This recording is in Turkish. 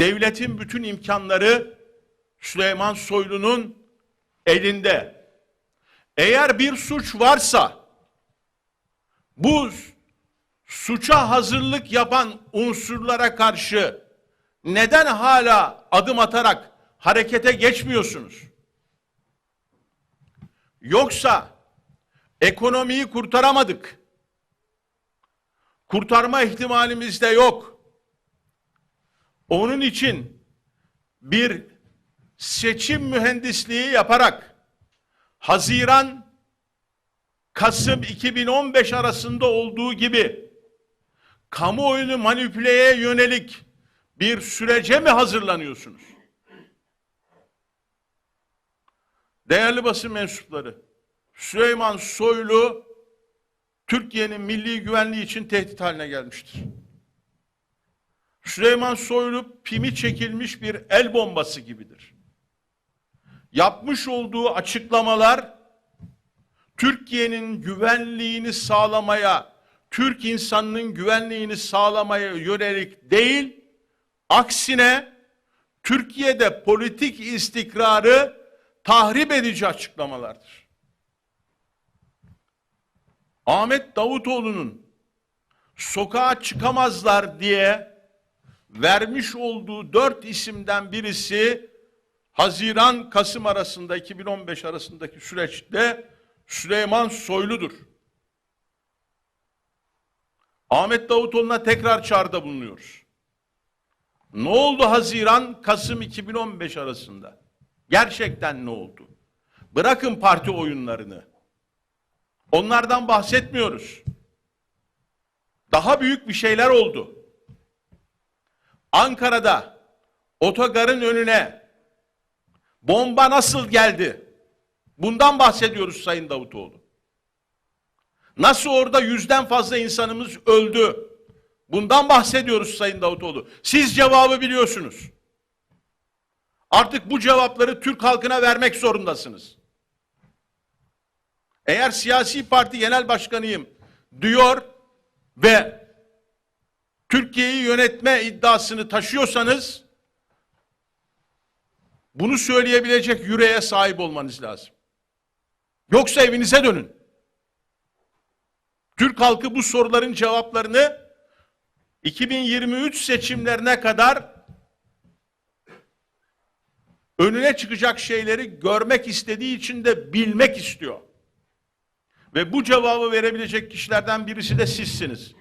Devletin bütün imkanları Süleyman Soylu'nun elinde. Eğer bir suç varsa bu suça hazırlık yapan unsurlara karşı neden hala adım atarak harekete geçmiyorsunuz? Yoksa ekonomiyi kurtaramadık. Kurtarma ihtimalimiz de yok. Onun için bir seçim mühendisliği yaparak Haziran Kasım 2015 arasında olduğu gibi kamuoyunu manipüleye yönelik bir sürece mi hazırlanıyorsunuz? Değerli basın mensupları, Süleyman Soylu Türkiye'nin milli güvenliği için tehdit haline gelmiştir. Süleyman Soylu pimi çekilmiş bir el bombası gibidir. Yapmış olduğu açıklamalar Türkiye'nin güvenliğini sağlamaya, Türk insanının güvenliğini sağlamaya yönelik değil, aksine Türkiye'de politik istikrarı tahrip edici açıklamalardır. Ahmet Davutoğlu'nun sokağa çıkamazlar diye vermiş olduğu dört isimden birisi Haziran-Kasım arasında 2015 arasındaki süreçte Süleyman Soylu'dur. Ahmet Davutoğlu'na tekrar çağrıda bulunuyoruz. Ne oldu Haziran-Kasım 2015 arasında? Gerçekten ne oldu? Bırakın parti oyunlarını. Onlardan bahsetmiyoruz. Daha büyük bir şeyler oldu. Ankara'da otogarın önüne bomba nasıl geldi? Bundan bahsediyoruz Sayın Davutoğlu. Nasıl orada yüzden fazla insanımız öldü? Bundan bahsediyoruz Sayın Davutoğlu. Siz cevabı biliyorsunuz. Artık bu cevapları Türk halkına vermek zorundasınız. Eğer siyasi parti genel başkanıyım diyor ve Türkiye'yi yönetme iddiasını taşıyorsanız bunu söyleyebilecek yüreğe sahip olmanız lazım. Yoksa evinize dönün. Türk halkı bu soruların cevaplarını 2023 seçimlerine kadar önüne çıkacak şeyleri görmek istediği için de bilmek istiyor. Ve bu cevabı verebilecek kişilerden birisi de sizsiniz.